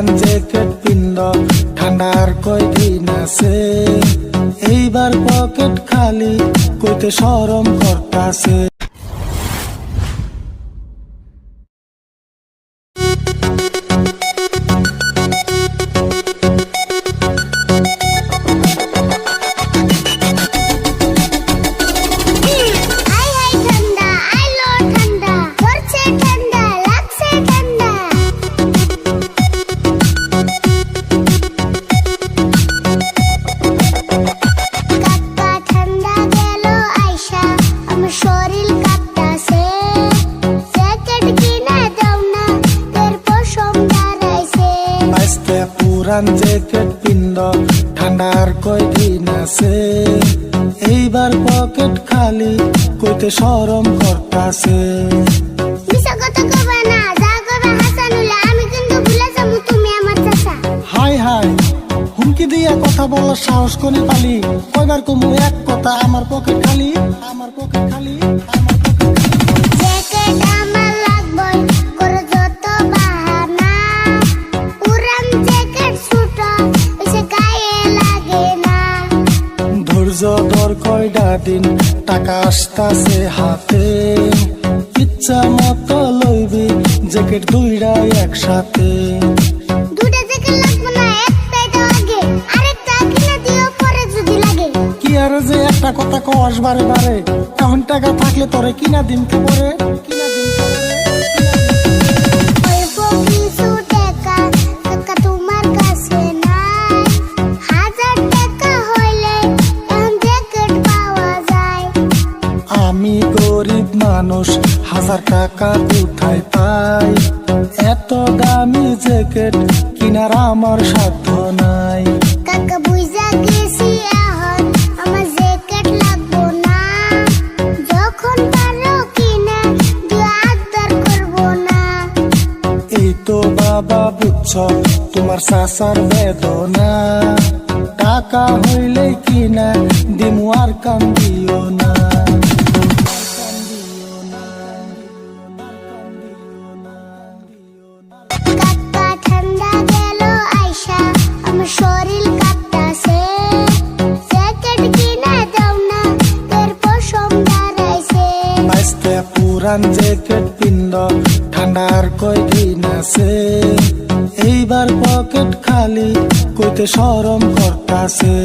পুরান জ্যাকেট পিন্দ ঠান্ডার কয়দিন আছে? এইবার পকেট খালি কইতে সরম করতাছে। আজকে পুরান জ্যাকেট পিন্দ ঠান্ডার কয়দিন আছে এইবার পকেট খালি কইতে সরম করতাছে। হাই হাই হুমকি দিয়া কথা বলার সাহস কোনে পালি? কয়বার কমু এক কথা আমার পকেট খালি আমার পকেট খালি ধৈর্য কয়ডা কয়টা দিন টাকা আসতাছে হাতে। ইচ্ছা মতো লইবি জ্যাকেট দুইটা একসাথে। দুটা জ্যাকেট লাগবে না একটাই তো আগে। আরেকটা কিনে দিও পরে যদি লাগে। কি আর যে একটা কথা কস বারে বারে? কেমন টাকা থাকলে তোরে কিনা দিন পরে গরিব মানুষ হাজার টাকা কোথায় পাই এত দামি জ্যাকেট কিনার আমার সাধ্য নাই। কাকা বুঝা গেছি এখন আমার জ্যাকেট লাগবো না। যখন পারো কিনে দিয়ে আবদার করব না। এই তো বাবা বুঝছ তোমার সাসার বেদনা। টাকা হইলে কিনা দিমু আর কান্দিও না। আজকে পুরান জ্যাকেট পিন্দ ঠান্ডার কয়দিন আছে। এইবার পকেট খালি কইতে সরম করতাছে